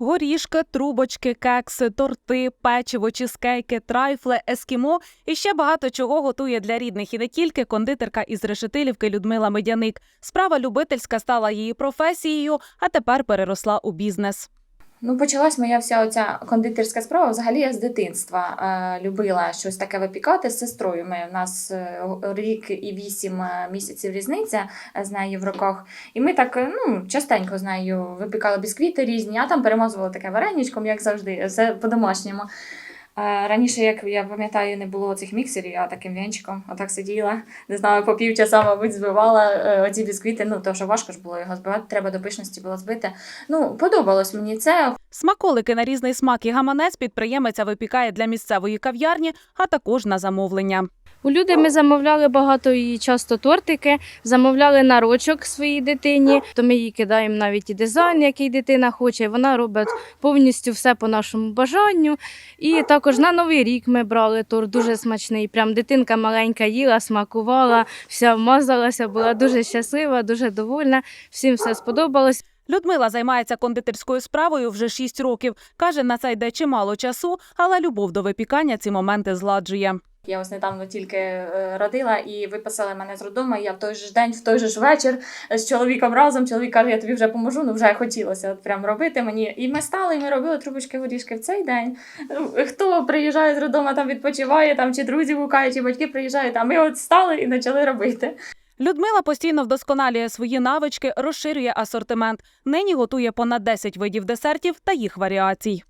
Горішки, трубочки, кекси, торти, печиво, чизкейки, трайфли, ескімо і ще багато чого готує для рідних і не тільки кондитерка із Решетилівки Людмила Медяник. Справа любительська стала її професією, а тепер переросла у бізнес. Ну, почалась моя вся оця кондитерська справа. Взагалі я з дитинства е, любила щось таке випікати з сестрою. Ми в нас е, рік і вісім е, місяців різниця е, з нею в роках. І ми так ну, частенько з нею випікали бісквіти різні, а там перемазувала таке вареничком, як завжди, все по-домашньому. Раніше, як я пам'ятаю, не було цих міксерів, я таким вінчиком отак сиділа, не знаю, по півчаса, мабуть, збивала е, оці бісквіти. Ну, то що важко ж було його збивати, треба до пишності було збити. Ну, подобалось мені це. Смаколики на різний смак і гаманець підприємиця випікає для місцевої кав'ярні, а також на замовлення. У люди ми замовляли багато і часто тортики, замовляли нарочок своїй дитині, то ми їй кидаємо навіть і дизайн, який дитина хоче. Вона робить повністю все по нашому бажанню. І також на новий рік ми брали торт дуже смачний. Прям дитинка маленька їла, смакувала, вся вмазалася, була дуже щаслива, дуже довольна. Всім все сподобалось. Людмила займається кондитерською справою вже 6 років. Каже, на це йде чимало часу, але любов до випікання ці моменти зладжує. Я ось недавно тільки е, родила і виписали мене з роддому. і Я в той же день, в той же ж вечір з чоловіком разом. Чоловік каже, я тобі вже поможу. Ну вже хотілося от прям робити мені. І ми стали, і ми робили трубочки горішки в цей день. Е, Хто приїжджає з роддому, там відпочиває, там чи друзі гукають, чи батьки приїжджають. А ми от стали і почали робити. Людмила постійно вдосконалює свої навички, розширює асортимент. Нині готує понад 10 видів десертів та їх варіацій.